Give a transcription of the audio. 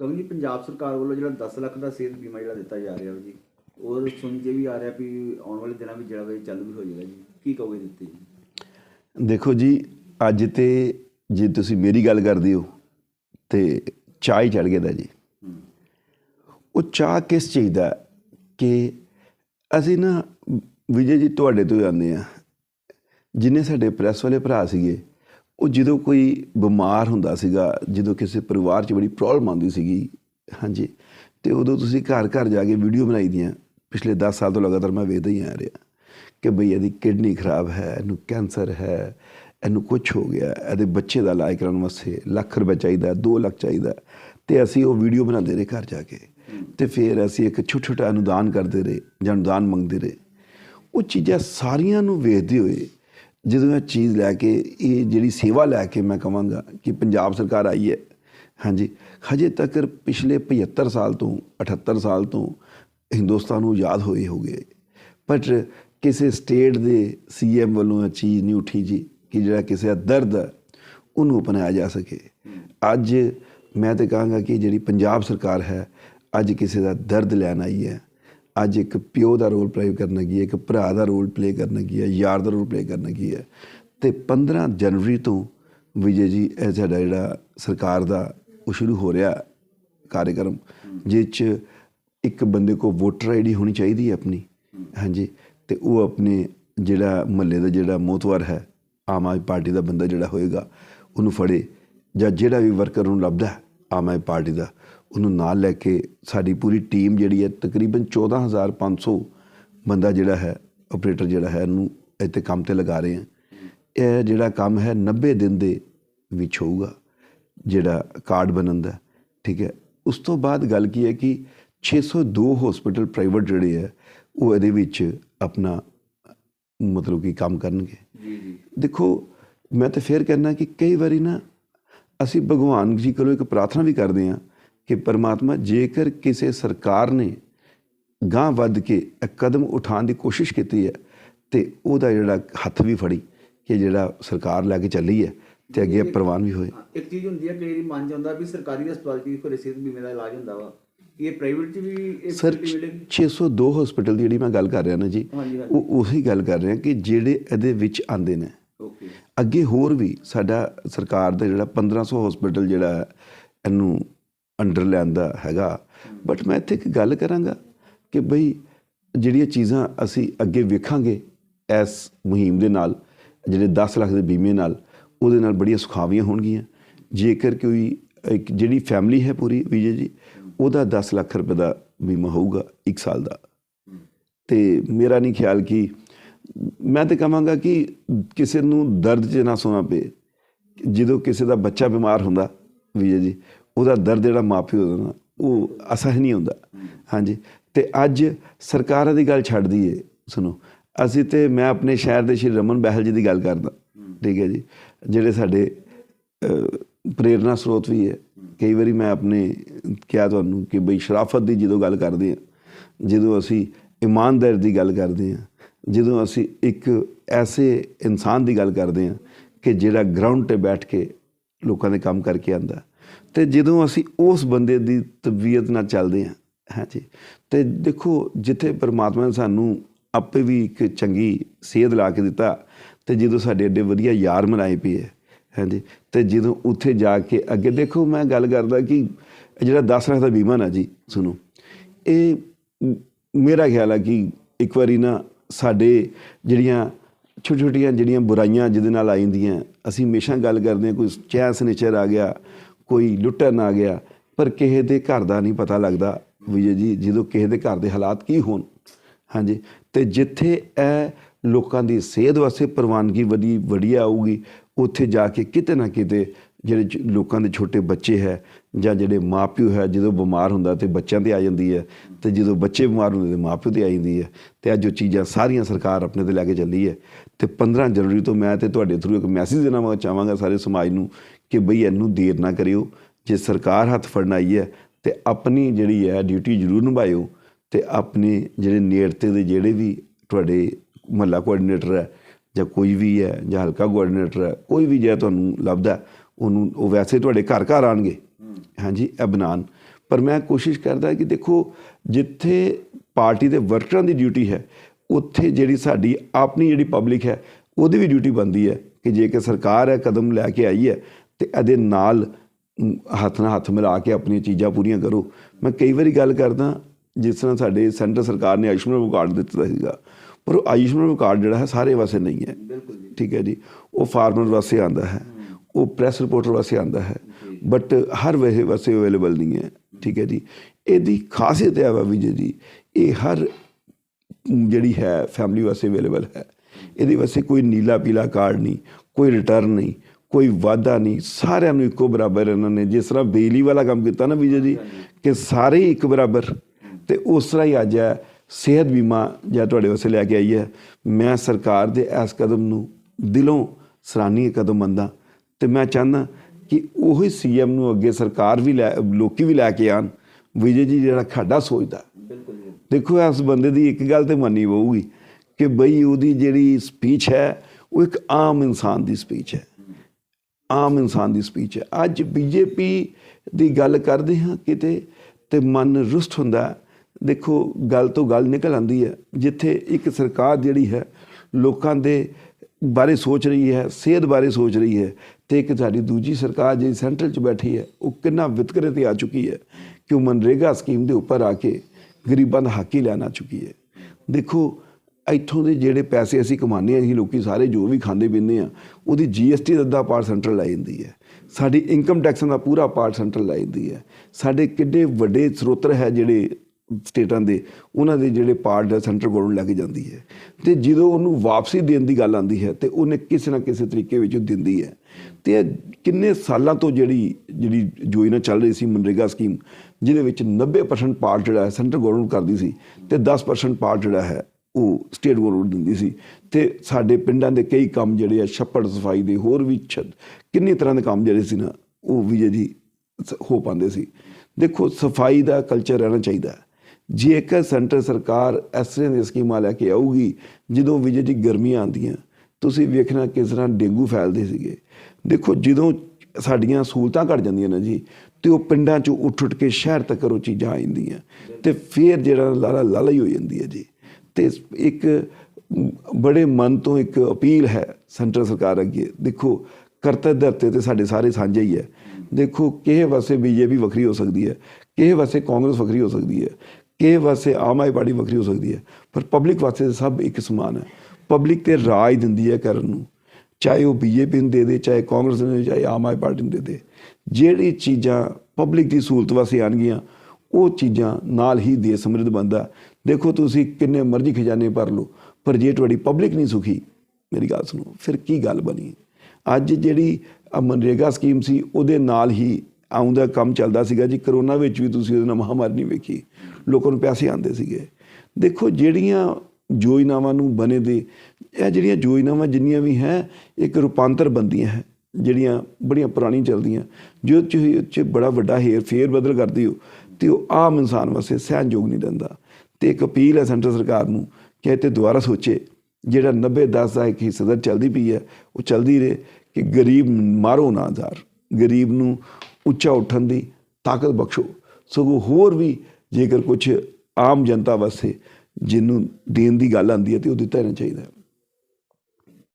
ਗਗਨ ਜੀ ਪੰਜਾਬ ਸਰਕਾਰ ਵੱਲੋਂ ਜਿਹੜਾ 10 ਲੱਖ ਦਾ ਸਿਹਤ ਬੀਮਾ ਜਿਹੜਾ ਦਿੱਤਾ ਜਾ ਰਿਹਾ ਜੀ ਉਹ ਸੁਣ ਕੇ ਵੀ ਆ ਰਿਹਾ ਵੀ ਆਉਣ ਵਾਲੇ ਦਿਨਾਂ ਵਿੱਚ ਜਿਹੜਾ ਵਾ ਇਹ ਚਾਲੂ ਵੀ ਹੋ ਜਾਏਗਾ ਜੀ। ਕੀ ਕਹੋਗੇ ਦਿੱਤੇ ਜੀ? ਦੇਖੋ ਜੀ ਅੱਜ ਤੇ ਜੇ ਤੁਸੀਂ ਮੇਰੀ ਗੱਲ ਕਰਦੇ ਹੋ ਤੇ ਚਾਹ ਹੀ ਚੜ ਗਿਆ ਦਾ ਜੀ। ਉਹ ਚਾਹ ਕਿਸ ਚੀਜ਼ ਦਾ? ਕਿ ਅਸੀਂ ਨਾ ਵਿਜੇ ਜੀ ਤੁਹਾਡੇ ਤੋਂ ਜਾਂਦੇ ਆ ਜਿੰਨੇ ਸਾਡੇ ਪ੍ਰੈਸ ਵਾਲੇ ਭਰਾ ਸੀਗੇ ਉਹ ਜਦੋਂ ਕੋਈ ਬਿਮਾਰ ਹੁੰਦਾ ਸੀਗਾ, ਜਦੋਂ ਕਿਸੇ ਪਰਿਵਾਰ 'ਚ ਬੜੀ ਪ੍ਰੋਬਲਮ ਆਉਂਦੀ ਸੀਗੀ, ਹਾਂਜੀ, ਤੇ ਉਦੋਂ ਤੁਸੀਂ ਘਰ ਘਰ ਜਾ ਕੇ ਵੀਡੀਓ ਬਣਾਈ ਦੀਆਂ। ਪਿਛਲੇ 10 ਸਾਲ ਤੋਂ ਲਗਾਤਾਰ ਮੈਂ ਵੇਖਦਾ ਹੀ ਆ ਰਿਹਾ ਕਿ ਬਈ ਇਹਦੀ ਕਿਡਨੀ ਖਰਾਬ ਹੈ, ਇਹਨੂੰ ਕੈਂਸਰ ਹੈ, ਇਹਨੂੰ ਕੁਝ ਹੋ ਗਿਆ, ਇਹਦੇ ਬੱਚੇ ਦਾ ਇਲਾਜ ਕਰਾਉਣ ਵਾਸਤੇ ਲੱਖ ਰੁਪਏ ਚਾਹੀਦਾ 2 ਲੱਖ ਚਾਹੀਦਾ। ਤੇ ਅਸੀਂ ਉਹ ਵੀਡੀਓ ਬਣਾਉਂਦੇ ਰਹੇ ਘਰ ਜਾ ਕੇ। ਤੇ ਫਿਰ ਅਸੀਂ ਇੱਕ ਛੋਟਾ ਛੋਟਾ ਅਨੁਦਾਨ ਕਰਦੇ ਰਹੇ ਜਾਂ ਅਨੁਦਾਨ ਮੰਗਦੇ ਰਹੇ। ਉਹ ਚੀਜ਼ਾਂ ਸਾਰੀਆਂ ਨੂੰ ਵੇਖਦੇ ਹੋਏ ਜਦੋਂ ਇਹ ਚੀਜ਼ ਲੈ ਕੇ, ਇਹ ਜਿਹੜੀ ਸੇਵਾ ਲੈ ਕੇ ਮੈਂ ਕਹਾਂਗਾ ਕਿ ਪੰਜਾਬ ਸਰਕਾਰ ਆਈ ਹੈ, ਹਾਂਜੀ, ਹਜੇ ਤੱਕ ਪਿਛਲੇ 75 ਸਾਲ ਤੋਂ 78 ਸਾਲ ਤੋਂ ਹਿੰਦੁਸਤਾਨ ਨੂੰ ਯਾਦ ਹੋਏ ਹੋ ਗਏ ਪਰ ਕਿਸੇ ਸਟੇਟ ਦੇ ਸੀਐਮ ਵੱਲੋਂ ਇਹ ਚੀਜ਼ ਨਹੀਂ ਉੱਠੀ ਜੀ ਕਿ ਜਿਹੜਾ ਕਿਸੇ ਦਾ ਦਰਦ ਹੈ, ਉਹਨੂੰ ਅਪਣਾਇਆ ਜਾ ਸਕੇ। ਅੱਜ ਮੈਂ ਤੇ ਕਹਾਂਗਾ ਕਿ ਜਿਹੜੀ ਪੰਜਾਬ ਸਰਕਾਰ ਹੈ, ਅੱਜ ਕਿਸੇ ਦਾ ਦਰਦ ਲੈਣ ਆਈ ਹੈ ਅੱਜ ਇੱਕ ਪਿਓ ਦਾ ਰੋਲ ਪਲੇ ਕਰਨਾ ਕੀ ਹੈ, ਇੱਕ ਭਰਾ ਦਾ ਰੋਲ ਪਲੇ ਕਰਨਾ ਕੀ ਹੈ, ਯਾਰ ਦਾ ਰੋਲ ਪਲੇ ਕਰਨਾ ਕੀ ਹੈ। ਤੇ 15 ਜਨਵਰੀ ਤੋਂ ਵਿਜੇ ਜੀ, ਇਹ ਸਾਡਾ ਜਿਹੜਾ ਸਰਕਾਰ ਦਾ ਉਹ ਸ਼ੁਰੂ ਹੋ ਰਿਹਾ ਕਾਰਜਕ੍ਰਮ ਜਿਸ 'ਚ ਇੱਕ ਬੰਦੇ ਕੋ ਵੋਟਰ ਆਈਡੀ ਹੋਣੀ ਚਾਹੀਦੀ ਹੈ ਆਪਣੀ। ਹਾਂਜੀ, ਤੇ ਉਹ ਆਪਣੇ ਜਿਹੜਾ ਮਹੱਲੇ ਦਾ ਜਿਹੜਾ ਮੋਤਵਰ ਹੈ, ਆਮ ਆਦਮੀ ਪਾਰਟੀ ਦਾ ਬੰਦਾ ਜਿਹੜਾ ਹੋਏਗਾ, ਉਹਨੂੰ ਫੜੇ ਜਾਂ ਜਿਹੜਾ ਵੀ ਵਰਕਰ ਨੂੰ ਲੱਭਦਾ ਆਮ ਆਦਮੀ ਪਾਰਟੀ ਦਾ ਉਹਨੂੰ ਨਾਲ ਲੈ ਕੇ ਸਾਡੀ ਪੂਰੀ ਟੀਮ ਜਿਹੜੀ ਹੈ ਤਕਰੀਬਨ 14500 ਬੰਦਾ ਜਿਹੜਾ ਹੈ ਆਪਰੇਟਰ ਜਿਹੜਾ ਹੈ ਇਹਨੂੰ ਇੱਥੇ ਕੰਮ ਤੇ ਲਗਾ ਰਹੇ ਹਾਂ। ਇਹ ਜਿਹੜਾ ਕੰਮ ਹੈ 90 ਦਿਨ ਦੇ ਵਿੱਚ ਹੋਊਗਾ ਜਿਹੜਾ ਕਾਰਡ ਬਣਨ ਦਾ ਠੀਕ ਹੈ। ਉਸ ਤੋਂ ਬਾਅਦ ਗੱਲ ਕੀ ਹੈ ਕਿ 602 ਹਸਪੀਟਲ ਪ੍ਰਾਈਵੇਟ ਜਿਹੜੇ ਹੈ ਉਹ ਇਹਦੇ ਵਿੱਚ ਆਪਣਾ ਮਤਲਬ ਕਿ ਕੰਮ ਕਰਨਗੇ। ਜੀ ਜੀ। ਦੇਖੋ ਮੈਂ ਤਾਂ ਫੇਰ ਕਹਿਣਾ ਕਿ ਕਈ ਵਾਰੀ ਨਾ ਅਸੀਂ ਭਗਵਾਨ ਜੀ ਕੋਲੋਂ ਇੱਕ ਪ੍ਰਾਰਥਨਾ ਵੀ ਕਰਦੇ ਹਾਂ ਕਿ ਪਰਮਾਤਮਾ ਜੇਕਰ ਕਿਸੇ ਸਰਕਾਰ ਨੇ ਗਾਂ ਵੱਧ ਕੇ ਇੱਕ ਕਦਮ ਉਠਾਉਣ ਦੀ ਕੋਸ਼ਿਸ਼ ਕੀਤੀ ਹੈ ਤੇ ਉਹਦਾ ਜਿਹੜਾ ਹੱਥ ਵੀ ਫੜੀ ਕਿ ਜਿਹੜਾ ਸਰਕਾਰ ਲੈ ਕੇ ਚੱਲੀ ਹੈ ਤੇ ਅੱਗੇ ਪ੍ਰਵਾਨ ਵੀ ਹੋਏ। ਇੱਕ ਚੀਜ਼ ਹੁੰਦੀ ਹੈ ਕਈ ਵਾਰੀ ਮਨ ਜਾਂਦਾ ਵੀ ਸਰਕਾਰੀ ਹਸਪਤਾਲ 'ਚ ਕੋਈ ਸਿਹਤ ਬੀਮੇ ਦਾ ਇਲਾਜ ਹੁੰਦਾ ਵਾ। ਇਹ ਪ੍ਰਾਈਵੇਟ 'ਚ ਵੀ ਸਰ facility ਮਿਲੇਗੀ? 602 ਹਸਪੀਟਲ ਦੀ ਜਿਹੜੀ ਮੈਂ ਗੱਲ ਕਰ ਰਿਹਾ ਨਾ ਜੀ ਉਹ ਉਹੀ ਗੱਲ ਕਰ ਰਿਹਾ ਕਿ ਜਿਹੜੇ ਇਹਦੇ ਵਿੱਚ ਆਂਦੇ ਨੇ ਓਕੇ ਅੱਗੇ ਹੋਰ ਵੀ ਸਾਡਾ ਸਰਕਾਰ ਦਾ ਜਿਹੜਾ 1500 ਹਸਪੀਟਲ ਜਿਹੜਾ ਇਹਨੂੰ ਅੰਡਰ ਲਿਆਂਦਾ ਹੈਗਾ। ਬਟ ਮੈਂ ਇੱਥੇ ਇੱਕ ਗੱਲ ਕਰਾਂਗਾ ਕਿ ਬਈ ਜਿਹੜੀਆਂ ਚੀਜ਼ਾਂ ਅਸੀਂ ਅੱਗੇ ਵੇਖਾਂਗੇ ਇਸ ਮੁਹਿੰਮ ਦੇ ਨਾਲ, ਜਿਹੜੇ 10 ਲੱਖ ਦੇ ਬੀਮੇ ਨਾਲ, ਉਹਦੇ ਨਾਲ ਬੜੀਆਂ ਸੁਖਾਵੀਆਂ ਹੋਣਗੀਆਂ। ਜੇਕਰ ਕੋਈ ਇੱਕ ਜਿਹੜੀ ਫੈਮਿਲੀ ਹੈ ਪੂਰੀ ਵਿਜੇ ਜੀ, ਉਹਦਾ 10 ਲੱਖ ਰੁਪਏ ਦਾ ਬੀਮਾ ਹੋਊਗਾ 1 ਸਾਲ ਦਾ। ਤੇ ਮੇਰਾ ਨਹੀਂ ਖਿਆਲ ਕਿ, ਮੈਂ ਤੇ ਕਹਾਂਗਾ ਕਿ ਕਿਸੇ ਨੂੰ ਦਰਦ 'ਚ ਨਾ ਸੋਣਾ ਪਏ। ਜਦੋਂ ਕਿਸੇ ਦਾ ਬੱਚਾ ਬਿਮਾਰ ਹੁੰਦਾ ਵਿਜੇ ਜੀ ਉਹਦਾ ਦਰਦ ਜਿਹੜਾ ਮਾਪਿਓ ਦਾ ਨਾ ਉਹ ਅਸਹਿ ਨਹੀਂ ਹੁੰਦਾ। ਹਾਂਜੀ। ਤੇ ਅੱਜ ਸਰਕਾਰਾਂ ਦੀ ਗੱਲ ਛੱਡ ਦਈਏ ਸੁਣੋ। ਅਸੀਂ ਤੇ ਮੈਂ ਆਪਣੇ ਸ਼ਹਿਰ ਦੇ ਸ਼੍ਰੀ ਰਮਨ ਬਹਿਲ ਜੀ ਦੀ ਗੱਲ ਕਰਦਾ। ਠੀਕ ਹੈ ਜੀ। ਜਿਹੜੇ ਸਾਡੇ ਅਹ, ਪ੍ਰੇਰਨਾ ਸਰੋਤ ਵੀ ਹੈ। ਕਈ ਵਾਰੀ ਮੈਂ ਆਪਣੇ ਕਿਹਾ ਤੁਹਾਨੂੰ ਕਿ ਬਈ ਸ਼ਰਾਫਤ ਦੀ ਜਦੋਂ ਗੱਲ ਕਰਦੇ ਹਾਂ ਜਦੋਂ ਅਸੀਂ ਇਮਾਨਦਾਰ ਦੀ ਗੱਲ ਕਰਦੇ ਹਾਂ ਜਦੋਂ ਅਸੀਂ ਇੱਕ ਐਸੇ ਇਨਸਾਨ ਦੀ ਗੱਲ ਕਰਦੇ ਹਾਂ ਕਿ ਜਿਹੜਾ ਗਰਾਊਂਡ ਤੇ ਬੈਠ ਕੇ ਲੋਕਾਂ ਦੇ ਕੰਮ ਕਰਕੇ ਆਂਦਾ ਤੇ ਜਦੋਂ ਅਸੀਂ ਉਸ ਬੰਦੇ ਦੀ ਤਬੀਅਤ ਨਾਲ ਚੱਲਦੇ ਹਾਂ ਹਾਂਜੀ ਤੇ ਦੇਖੋ ਜਿੱਥੇ ਪਰਮਾਤਮਾ ਨੇ ਸਾਨੂੰ ਆਪੇ ਵੀ ਇੱਕ ਚੰਗੀ ਸੇਧ ਲਾ ਕੇ ਦਿੱਤਾ, ਤੇ ਜਦੋਂ ਸਾਡੇ ਏਡੇ ਵਧੀਆ ਯਾਰ ਮਨਾਏ ਪਏ ਹੈ ਹਾਂਜੀ ਤੇ ਜਦੋਂ ਉੱਥੇ ਜਾ ਕੇ ਅੱਗੇ ਦੇਖੋ ਮੈਂ ਗੱਲ ਕਰਦਾ ਕਿ ਜਿਹੜਾ 10 ਲੱਖ ਦਾ ਬੀਮਾ ਨਾ ਜੀ ਸੁਣੋ ਇਹ ਮੇਰਾ ਖਿਆਲ ਹੈ ਕਿ ਇੱਕ ਵਾਰੀ ਨਾ ਸਾਡੇ ਜਿਹੜੀਆਂ ਛੋਟੀ ਛੋਟੀਆਂ ਜਿਹੜੀਆਂ ਬੁਰਾਈਆਂ ਜਿਹਦੇ ਨਾਲ ਆ ਜਾਂਦੀਆਂ, ਅਸੀਂ ਹਮੇਸ਼ਾ ਗੱਲ ਕਰਦੇ ਹਾਂ, ਕੋਈ ਚੈਨ ਸਨੇਚਰ ਆ ਗਿਆ ਕੋਈ ਲੁੱਟਣ ਆ ਗਿਆ, ਪਰ ਕਿਸੇ ਦੇ ਘਰ ਦਾ ਨਹੀਂ ਪਤਾ ਲੱਗਦਾ ਵਿਜੇ ਜੀ, ਜਦੋਂ ਕਿਸੇ ਦੇ ਘਰ ਦੇ ਹਾਲਾਤ ਕੀ ਹੋਣ। ਹਾਂਜੀ, ਤੇ ਜਿੱਥੇ ਇਹ ਲੋਕਾਂ ਦੀ ਸਿਹਤ ਵਾਸਤੇ ਪ੍ਰਵਾਨਗੀ ਵਧੀ, ਵਧੀਆ ਆਊਗੀ, ਉੱਥੇ ਜਾ ਕੇ ਕਿਤੇ ਨਾ ਕਿਤੇ ਜਿਹੜੇ ਲੋਕਾਂ ਦੇ ਛੋਟੇ ਬੱਚੇ ਹੈ ਜਾਂ ਜਿਹੜੇ ਮਾਪਿਓ ਹੈ, ਜਦੋਂ ਬਿਮਾਰ ਹੁੰਦਾ ਤੇ ਬੱਚਿਆਂ ਤੇ ਆ ਜਾਂਦੀ ਹੈ, ਤੇ ਜਦੋਂ ਬੱਚੇ ਬਿਮਾਰ ਹੁੰਦੇ ਤੇ ਮਾਪਿਓ ਤੇ ਆ ਜਾਂਦੀ ਹੈ, ਤੇ ਅੱਜ ਉਹ ਚੀਜ਼ਾਂ ਸਾਰੀਆਂ ਸਰਕਾਰ ਆਪਣੇ ਤੇ ਲੈ ਕੇ ਚੱਲੀ ਹੈ। ਤੇ 15 ਜਨਵਰੀ ਤੋਂ ਮੈਂ ਤੇ ਤੁਹਾਡੇ ਥਰੂ ਇੱਕ ਮੈਸੇਜ ਦੇਣਾ ਮੈਂ ਚਾਹਾਂਗਾ ਸਾਰੇ ਸਮਾਜ ਨੂੰ ਕਿ ਬਈ ਇਹਨੂੰ ਦੇਰ ਨਾ ਕਰਿਓ ਜੇ ਸਰਕਾਰ ਹੱਥ ਫੜਨ ਆਈ ਹੈ ਤੇ ਆਪਣੀ ਜਿਹੜੀ ਹੈ ਡਿਊਟੀ ਜ਼ਰੂਰ ਨਿਭਾਇਓ ਤੇ ਆਪਣੇ ਜਿਹੜੇ ਨੇੜਤੇ ਦੇ ਜਿਹੜੇ ਵੀ ਤੁਹਾਡੇ ਮਹੱਲਾ ਕੋਆਰਡੀਨੇਟਰ ਹੈ ਜਾਂ ਕੋਈ ਵੀ ਹੈ ਜਾਂ ਹਲਕਾ ਕੋਆਰਡੀਨੇਟਰ ਹੈ ਕੋਈ ਵੀ ਜੇ ਤੁਹਾਨੂੰ ਲੱਭਦਾ ਉਹਨੂੰ ਉਹ ਵੈਸੇ ਤੁਹਾਡੇ ਘਰ ਘਰ ਆਣਗੇ ਹਾਂਜੀ ਇਹ ਬਣਾਉਣ। ਪਰ ਮੈਂ ਕੋਸ਼ਿਸ਼ ਕਰਦਾ ਕਿ ਦੇਖੋ ਜਿੱਥੇ ਪਾਰਟੀ ਦੇ ਵਰਕਰਾਂ ਦੀ ਡਿਊਟੀ ਹੈ ਉੱਥੇ ਜਿਹੜੀ ਸਾਡੀ ਆਪਣੀ ਜਿਹੜੀ ਪਬਲਿਕ ਹੈ ਉਹਦੀ ਵੀ ਡਿਊਟੀ ਬਣਦੀ ਹੈ ਕਿ ਜੇ ਕਿ ਸਰਕਾਰ ਹੈ ਕਦਮ ਲੈ ਕੇ ਆਈ ਹੈ ਤੇ ਇਹਦੇ ਨਾਲ ਹੱਥ ਨਾਲ ਹੱਥ ਮਿਲਾ ਕੇ ਆਪਣੀਆਂ ਚੀਜ਼ਾਂ ਪੂਰੀਆਂ ਕਰੋ। ਮੈਂ ਕਈ ਵਾਰੀ ਗੱਲ ਕਰਦਾ ਜਿਸ ਤਰ੍ਹਾਂ ਸਾਡੇ ਸੈਂਟਰ ਸਰਕਾਰ ਨੇ ਆਯੁਸ਼ਮਾਨ ਕਾਰਡ ਦਿੱਤਾ ਸੀਗਾ। ਪਰ ਉਹ ਆਯੁਸ਼ਮਾਨ ਕਾਰਡ ਜਿਹੜਾ ਹੈ ਸਾਰੇ ਵਾਸਤੇ ਨਹੀਂ ਹੈ। ਠੀਕ ਹੈ ਜੀ? ਉਹ ਫਾਰਮਰ ਵਾਸਤੇ ਆਂਦਾ ਹੈ। ਉਹ ਪ੍ਰੈਸ ਰਿਪੋਰਟਰ ਵਾਸਤੇ ਆਂਦਾ ਹੈ। ਬਟ ਹਰ ਵੇਲੇ ਵਾਸਤੇ ਅਵੇਲੇਬਲ ਨਹੀਂ ਹੈ। ਠੀਕ ਹੈ ਜੀ? ਇਹਦੀ ਖਾਸੀਅਤ ਹੈ ਵਾ ਵਿਜੇ ਜੀ ਇਹ ਹਰ ਜਿਹੜੀ ਹੈ ਫੈਮਿਲੀ ਵਾਸਤੇ ਅਵੇਲੇਬਲ ਹੈ। ਇਹਦੇ ਵਾਸਤੇ ਕੋਈ ਨੀਲਾ ਪੀਲਾ ਕਾਰਡ ਨਹੀਂ ਕੋਈ ਰਿਟਰਨ ਨਹੀਂ ਕੋਈ ਵਾਅਦਾ ਨਹੀਂ, ਸਾਰਿਆਂ ਨੂੰ ਇੱਕੋ ਬਰਾਬਰ ਇਹਨਾਂ ਨੇ। ਜਿਸ ਤਰ੍ਹਾਂ ਬਿਜਲੀ ਵਾਲਾ ਕੰਮ ਕੀਤਾ ਨਾ ਵਿਜੇ ਜੀ, ਕਿ ਸਾਰੇ ਹੀ ਇੱਕ ਬਰਾਬਰ। ਤੇ ਉਸ ਤਰ੍ਹਾਂ ਹੀ ਅੱਜ ਹੈ, ਸਿਹਤ ਬੀਮਾ ਜਿਹੜਾ ਤੁਹਾਡੇ ਵਾਸਤੇ ਲੈ ਕੇ ਆਈ ਹੈ। ਮੈਂ ਸਰਕਾਰ ਦੇ ਇਸ ਕਦਮ ਨੂੰ ਦਿਲੋਂ ਸਰਾਹਨੀय ਕਦਮ ਮੰਨਦਾ। ਤੇ ਮੈਂ ਚਾਹੁੰਦਾ ਕਿ ਉਹੀ ਸੀਐਮ ਨੂੰ ਅੱਗੇ ਸਰਕਾਰ ਵੀ ਲੈ, ਲੋਕੀ ਵੀ ਲੈ ਕੇ ਆਣ ਵਿਜੇ ਜੀ, ਜਿਹੜਾ ਖਾਡਾ ਸੋਚਦਾ। ਦੇਖੋ, ਇਸ ਬੰਦੇ ਦੀ ਇੱਕ ਗੱਲ ਤੇ ਮੰਨੀ ਪਊਗੀ ਕਿ ਬਈ ਉਹਦੀ ਜਿਹੜੀ ਸਪੀਚ ਹੈ, ਉਹ ਇੱਕ ਆਮ ਇਨਸਾਨ ਦੀ ਸਪੀਚ ਹੈ। ਆਮ ਇਨਸਾਨ ਦੀ ਸਪੀਚ ਹੈ। ਅੱਜ ਬੀਜੇਪੀ ਦੀ ਗੱਲ ਕਰਦੇ ਹਾਂ ਕਿਤੇ ਤੇ ਮਨ ਰੁਸਟ ਹੁੰਦਾ ਦੇਖੋ, ਗੱਲ ਤੋਂ ਗੱਲ ਨਿਕਲ ਆਂਦੀ ਹੈ। ਜਿੱਥੇ ਇੱਕ ਸਰਕਾਰ ਜਿਹੜੀ ਹੈ, ਲੋਕਾਂ ਦੇ ਬਾਰੇ ਸੋਚ ਰਹੀ ਹੈ, ਸਿਹਤ ਬਾਰੇ ਸੋਚ ਰਹੀ ਹੈ, ਤੇ ਇੱਕ ਸਾਡੀ ਦੂਜੀ ਸਰਕਾਰ ਜਿਹੜੀ ਸੈਂਟਰਲ 'ਚ ਬੈਠੀ ਹੈ, ਉਹ ਕਿੰਨਾ ਵਿਤਕਰੇ ਤੇ ਆ ਚੁੱਕੀ ਹੈ ਕਿ ਉਹ ਮਨਰੇਗਾ ਸਕੀਮ ਦੇ ਉੱਪਰ ਆ ਕੇ ਗਰੀਬਾਂ ਦਾ ਹੱਕ ਹੀ ਲੈਣ ਆ ਚੁੱਕੀ ਹੈ। ਦੇਖੋ ਇੱਥੋਂ ਦੇ ਜਿਹੜੇ ਪੈਸੇ ਅਸੀਂ ਕਮਾਉਂਦੇ ਹਾਂ, ਅਸੀਂ ਲੋਕੀ ਸਾਰੇ ਜੋ ਵੀ ਖਾਂਦੇ ਪੀਂਦੇ ਆ ਉਹਦੀ ਜੀਐਸਟੀ ਦਾ ਅੱਧਾ ਪਾਰਟ ਸੈਂਟਰ ਲੈ ਜਾਂਦੀ ਹੈ। ਸਾਡੀ ਇਨਕਮ ਟੈਕਸਾਂ ਦਾ ਪੂਰਾ ਪਾਰਟ ਸੈਂਟਰ ਲੈ ਜਾਂਦੀ ਹੈ। ਸਾਡੇ ਕਿੱਡੇ ਵੱਡੇ ਸਰੋਤਰ ਹੈ ਜਿਹੜੇ ਸਟੇਟਾਂ ਦੇ, ਉਹਨਾਂ ਦੇ ਜਿਹੜੇ ਪਾਰਟ ਹੈ ਸੈਂਟਰ ਗਵਰਨਮੈਂਟ ਲੈ ਕੇ ਜਾਂਦੀ ਹੈ। ਤੇ ਜਦੋਂ ਉਹਨੂੰ ਵਾਪਸੀ ਦੇਣ ਦੀ ਗੱਲ ਆਉਂਦੀ ਹੈ, ਤੇ ਉਹਨੇ ਕਿਸੇ ਨਾ ਕਿਸੇ ਤਰੀਕੇ ਵਿੱਚ ਦਿੰਦੀ ਹੈ। ਤੇ ਕਿੰਨੇ ਸਾਲਾਂ ਤੋਂ ਜਿਹੜੀ ਜਿਹੜੀ ਯੋਜਨਾ ਚੱਲ ਰਹੀ ਸੀ ਮਨਰੇਗਾ ਸਕੀਮ ਜਿਹਦੇ ਵਿੱਚ 90% ਪਾਰਟ ਜਿਹੜਾ ਹੈ ਸੈਂਟਰ ਗਵਰਨਮੈਂਟ ਕਰਦੀ ਸੀ, ਤੇ 10% ਪਾਰਟ ਜਿਹੜਾ ਹੈ ਉਹ ਸਟੇਟ ਗਵਰਨਮੈਂਟ ਦਿੰਦੀ ਸੀ। ਤੇ ਸਾਡੇ ਪਿੰਡਾਂ ਦੇ ਕਈ ਕੰਮ ਜਿਹੜੇ ਆ, ਛੱਪੜ ਸਫ਼ਾਈ ਦੇ ਹੋਰ ਵੀ ਛ- ਕਿੰਨੇ ਤਰ੍ਹਾਂ ਦੇ ਕੰਮ ਜਿਹੜੇ ਸੀ ਨਾ, ਉਹ ਵਿਜੇ ਜੀ ਸ- ਹੋ ਪਾਉਂਦੇ ਸੀ। ਦੇਖੋ, ਸਫ਼ਾਈ ਦਾ ਕਲਚਰ ਰਹਿਣਾ ਚਾਹੀਦਾ ਜੇਕਰ ਸੈਂਟਰ ਸਰਕਾਰ ਇਸ ਤਰ੍ਹਾਂ ਦੀਆਂ ਸਕੀਮਾਂ ਲੈ ਕੇ ਆਊਗੀ, ਜਦੋਂ ਵਿਜੇ ਜੀ ਗਰਮੀਆਂ ਆਉਂਦੀਆਂ, ਤੁਸੀਂ ਵੇਖਣਾ ਕਿਸ ਤਰ੍ਹਾਂ ਡੇਂਗੂ ਫੈਲਦੇ ਸੀਗੇ। ਦੇਖੋ, ਜਦੋਂ ਸਾਡੀਆਂ ਸਹੂਲਤਾਂ ਘਟ ਜਾਂਦੀਆਂ ਨੇ ਜੀ, ਤੇ ਉਹ ਪਿੰਡਾਂ ਚੋਂ ਉੱਠ ਉੱਠ ਕੇ ਸ਼ਹਿਰ ਤੱਕ ਉਹ ਚੀਜ਼ਾਂ ਆ ਜਾਂਦੀਆਂ। ਤੇ ਫਿਰ ਜਿਹੜਾ ਲਾਲਾ ਲਾਲਾ ਹੀ ਹੋ ਜਾਂਦੀ ਹੈ ਜੀ। ਤੇ ਇੱਕ ਬੜੇ ਮਨ ਤੋਂ ਇੱਕ ਅਪੀਲ ਹੈ ਸੈਂਟਰ ਸਰਕਾਰ ਅੱਗੇ। ਦੇਖੋ ਕਰਤੱਵ ਧਰਤੇ ਤੇ ਸਾਡੇ ਸਾਰੇ ਸਾਂਝੇ ਹੀ ਹੈ। ਦੇਖੋ, ਕਿਸੇ ਪਾਸੇ ਬੀਜੇਪੀ ਵੱਖਰੀ ਹੋ ਸਕਦੀ ਹੈ, ਕਿਸੇ ਵਾਸਤੇ ਕਾਂਗਰਸ ਵੱਖਰੀ ਹੋ ਸਕਦੀ ਹੈ, ਕਿਸੇ ਵਾਸਤੇ ਆਮ ਆਦਮੀ ਪਾਰਟੀ ਵੱਖਰੀ ਹੋ ਸਕਦੀ ਹੈ, ਪਰ ਪਬਲਿਕ ਵਾਸਤੇ ਸਭ ਇੱਕ ਸਮਾਨ ਹੈ। ਪਬਲਿਕ ਤੇ ਰਾਜ ਦਿੰਦੀ ਹੈ ਕਰਨ ਨੂੰ। ਚਾਹੇ ਉਹ ਬੀਜੇਪੀ ਨੂੰ ਦੇ ਦੇ, ਚਾਹੇ ਕਾਂਗਰਸ ਨੂੰ ਦੇ ਚਾਹੇ ਆਮ ਆਦਮੀ ਪਾਰਟੀ ਨੂੰ ਦੇ ਦੇ। ਜਿਹੜੀ ਚੀਜ਼ਾਂ ਪਬਲਿਕ ਦੀ ਸਹੂਲਤ ਵਾਸਤੇ ਆਣਗੀਆਂ ਉਹ ਚੀਜ਼ਾਂ ਨਾਲ ਹੀ ਦੇਸ਼ ਸਮਰਿੱਧ ਬਣਦਾ। ਦੇਖੋ ਤੁਸੀਂ ਕਿੰਨੇ ਮਰਜ਼ੀ ਖਜ਼ਾਨੇ ਭਰ ਲਓ, ਪਰ ਜੇ ਤੁਹਾਡੀ ਪਬਲਿਕ ਨਹੀਂ ਸੁਖੀ, ਮੇਰੀ ਗੱਲ ਸੁਣੋ, ਫਿਰ ਕੀ ਗੱਲ ਬਣੀ? ਅੱਜ ਜਿਹੜੀ ਮਨਰੇਗਾ ਸਕੀਮ ਸੀ, ਉਹਦੇ ਨਾਲ ਹੀ ਆਉਂਦਾ ਕੰਮ ਚੱਲਦਾ ਸੀਗਾ ਜੀ, ਕਰੋਨਾ ਵਿੱਚ ਵੀ ਤੁਸੀਂ ਉਹਦੇ ਨਾਲ ਮਹਾਮਾਰੀ ਨਹੀਂ ਵੇਖੀ, ਲੋਕਾਂ ਨੂੰ ਪੈਸੇ ਆਉਂਦੇ ਸੀਗੇ। ਦੇਖੋ ਜਿਹੜੀਆਂ ਯੋਜਨਾਵਾਂ ਨੂੰ ਬਣੇ ਦੇ, ਇਹ ਜਿਹੜੀਆਂ ਯੋਜਨਾਵਾਂ ਜਿੰਨੀਆਂ ਵੀ ਹੈ, ਇੱਕ ਰੂਪਾਂਤਰ ਬੰਦੀਆਂ ਹੈ, ਜਿਹੜੀਆਂ ਬੜੀਆਂ ਪੁਰਾਣੀ ਚੱਲਦੀਆਂ, ਜੋ ਚ ਬੜਾ ਵੱਡਾ ਹੇਰ ਫੇਰ ਬਦਲ ਕਰਦੀ ਹੋ, ਤੇ ਉਹ ਆਮ ਇਨਸਾਨ ਵਾਸਤੇ ਸਹਿਣਯੋਗ ਨਹੀਂ ਦਿੰਦਾ। ਤੇ ਇੱਕ ਅਪੀਲ ਹੈ ਸੈਂਟਰ ਸਰਕਾਰ ਨੂੰ ਕਿ ਇਹ ਤੇ ਦੁਬਾਰਾ ਸੋਚੇ, ਜਿਹੜਾ 90 10 ਦਾ ਇੱਕ ਹਿੱਸਾ ਦਰ ਚੱਲਦੀ ਪਈ ਹੈ, ਉਹ ਚੱਲਦੀ ਰਹੇ ਕਿ ਗਰੀਬ ਮਾਰੋ ਨਾ ਜ਼ਾਰ ਗਰੀਬ ਨੂੰ ਉੱਚਾ ਉੱਠਣ ਦੀ ਤਾਕਤ ਬਖਸ਼ੋ। ਸਗੋਂ ਹੋਰ ਵੀ ਜੇਕਰ ਕੁਝ ਆਮ ਜਨਤਾ ਵਾਸਤੇ ਜਿਹਨੂੰ ਦੇਣ ਦੀ ਗੱਲ ਆਉਂਦੀ ਹੈ ਤੇ ਉਹ ਦਿੱਤਾ ਰਹਿਣਾ ਚਾਹੀਦਾ ਹੈ।